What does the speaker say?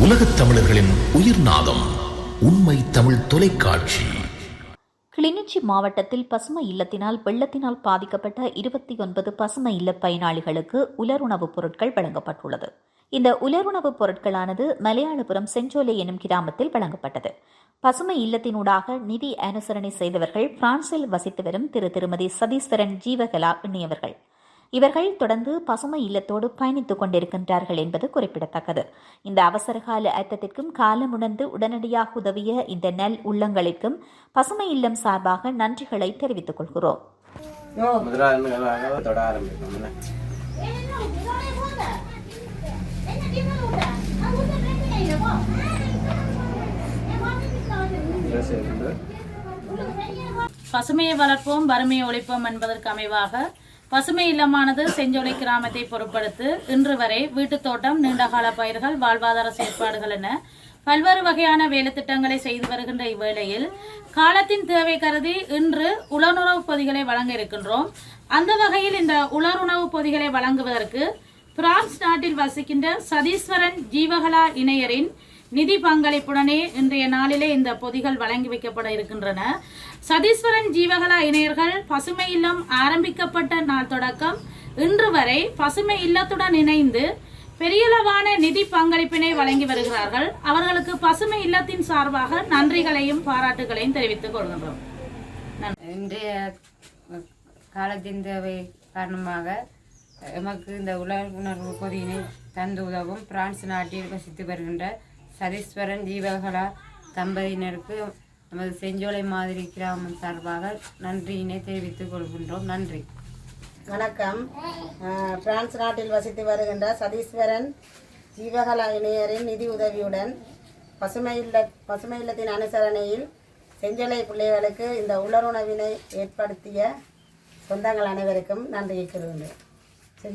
உலகத் தமிழர்களின் உயிர்நாதம் உண்மை தமிழ் தொலைக்காட்சி. கிளிநொச்சி மாவட்டத்தில் பசுமை இல்லத்தினால் வெள்ளத்தினால் பாதிக்கப்பட்ட இருபத்தி ஒன்பது பசுமை இல்ல பயனாளிகளுக்கு உலருணவுப் பொருட்கள் வழங்கப்பட்டுள்ளது. இந்த உலருணவுப் பொருட்களானது மலையாளபுரம் செஞ்சோலை எனும் கிராமத்தில் வழங்கப்பட்டது. பசுமை இல்லத்தினூடாக நிதி அனுசரணை செய்தவர்கள் பிரான்சில் வசித்து வரும் திரு திருமதி சதீஸ்வரன் ஜீவகலா எண்ணியவர்கள் இவர்கள் தொடர்ந்து பசுமை இல்லத்தோடு பயணித்துக் கொண்டிருக்கின்றார்கள் என்பது குறிப்பிடத்தக்கது. இந்த அவசரகால அர்த்தத்திற்கும் காலமுணர்ந்து உடனடியாக உதவிய இந்த நல் உள்ளங்களிற்கும் பசுமை இல்லம் சார்பாக நன்றிகளை தெரிவித்துக் கொள்கிறோம். பசுமையை வளர்ப்போம் வறுமையை ஒழிப்போம் என்பதற்கு அமைவாக பசுமை இல்லமானது செஞ்சொலை கிராமத்தை பொருட்படுத்து இன்று வரை வீட்டுத் தோட்டம் நீண்டகால பயிர்கள் வாழ்வாதார செயற்பாடுகள் என பல்வேறு வகையான வேலைத்திட்டங்களை செய்து வருகின்ற இவ்வேளையில் காலத்தின் தேவை கருதி இன்று உலருணவு பொதிகளை வழங்க இருக்கின்றோம். அந்த வகையில் இந்த உலருணவு பொதிகளை வழங்குவதற்கு பிரான்ஸ் நாட்டில் வசிக்கின்ற சதீஸ்வரன் ஜீவகலா இணையரின் நிதி பங்களிப்புடனே இன்றைய நாளிலே இந்த பொதிகள் வழங்கி வைக்கப்பட இருக்கின்றன. சதீஸ்வரன் ஜீவகலா இணையர்கள் பசுமை இல்லம் ஆரம்பிக்கப்பட்ட நாள் தொடக்கம். இன்று வரை பசுமை இல்லத்துடன் இணைந்து பெரியளவான நிதி பங்களிப்பினை வழங்கி வருகிறார்கள். அவர்களுக்கு பசுமை இல்லத்தின் சார்பாக நன்றிகளையும் பாராட்டுகளையும் தெரிவித்துக் கொள்கின்றோம். இன்றைய காலத்தின் தேவை காரணமாக எமக்கு இந்த உலக உணர்வு பொதியினை தந்து உதவும் பிரான்ஸ் நாட்டில் வசித்து வருகின்ற சதீஸ்வரன் ஜீவகலா தம்பதியினருக்கு நமது செஞ்சோலை மாதிரி கிராமம் சார்பாக நன்றியினை தெரிவித்துக் கொள்கின்றோம். நன்றி. வணக்கம். பிரான்ஸ் நாட்டில் வசித்து வருகின்ற சதீஸ்வரன் ஜீவகலா இணையரின் நிதி உதவியுடன் பசுமை இல்ல பசுமை இல்லத்தின் அனுசரணையில் செஞ்சலை பிள்ளைகளுக்கு இந்த உலருணவினை ஏற்படுத்திய சொந்தங்கள் அனைவருக்கும் நன்றி கூறுகின்றேன்.